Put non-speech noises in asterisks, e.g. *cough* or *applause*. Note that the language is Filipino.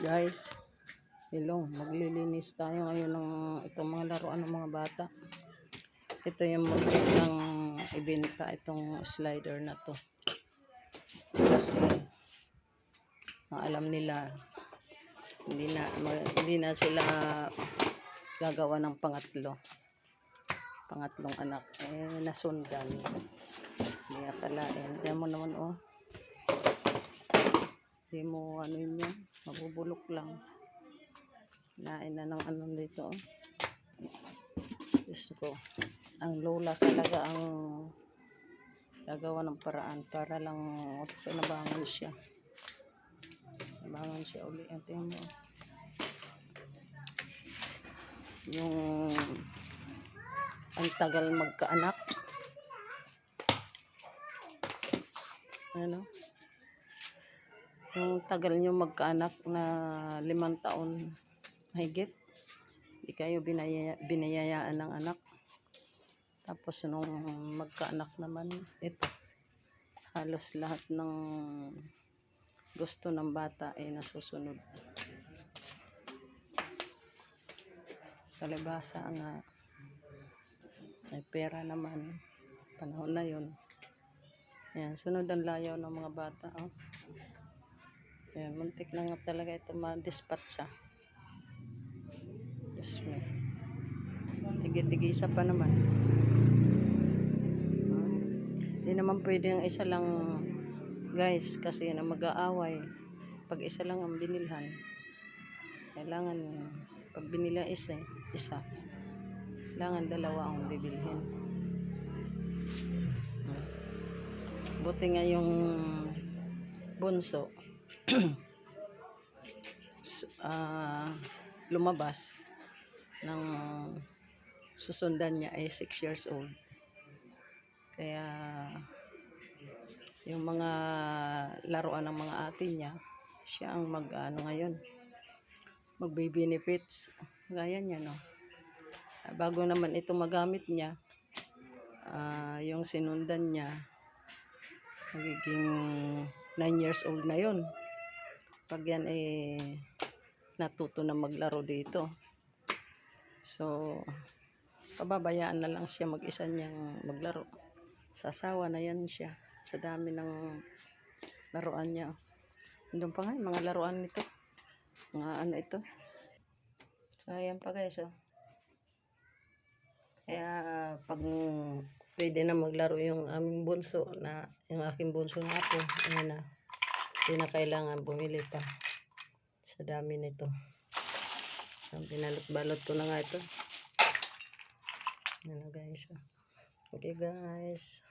Guys, hello, maglilinis tayo ngayon ng itong mga laruan ng mga bata. Ito yung motif ng ibenta itong slider na to. Kasi alam nila hindi na ma- hindi na sila gagawa ng pangatlo. Pangatlong anak eh nasundan. Hindi akalain. Diyan mo naman oh. Hindi mo ano yun. Mabubulok lang. Nain na ng ano dito. Oh. Diyos ko. Ang lola talaga ang gagawa ng paraan para lang pinabangan siya. Pinabangan siya uli. Ito mo. Yung ang tagal magkaanak. Ano? Yung tagal nyo magkaanak na limang taon mahigit. Hindi kayo binaya, binayayaan ng anak. Tapos nung magkaanak naman, ito. Halos lahat ng gusto ng bata ay nasusunod. Kalibasa nga. May pera naman. Panahon na yun. Ayan, sunod ang layaw ng mga bata. Oh. Ayan, muntik na nga talaga ito ma-dispatch ah. Diyos me. Tigi-tigisa pa naman. Hindi naman pwede yung isa lang guys kasi na mag-aaway. Pag isa lang ang binilhan, kailangan pag binila isa, isa, kailangan dalawa ang bibilhin. Buti nga yung bunso *clears throat* ah, lumabas ng susundan niya ay 6 years old. Kaya yung mga laruan ng mga ate niya, siya ang mag ano ngayon, magbe benefits. Gaya niya no. Ah, Bago naman ito magamit niya, ah, yung sinundan niya, magiging 9 years old na yon pag yan eh natuto na maglaro dito. So pababayaan na lang siya mag-isa niyang maglaro. Sasawa na yan siya sa dami ng laruan niya. Doon pa nga mga laruan nito. Mga ano ito. So ayan pa guys oh. kaya pag pwede na maglaro yung aming bunso na yung aking bunso nga po ayan na. Hindi na kailangan bumili pa sa dami nito. Binalot-balot ko na nga ito. Ayan na guys. Okay guys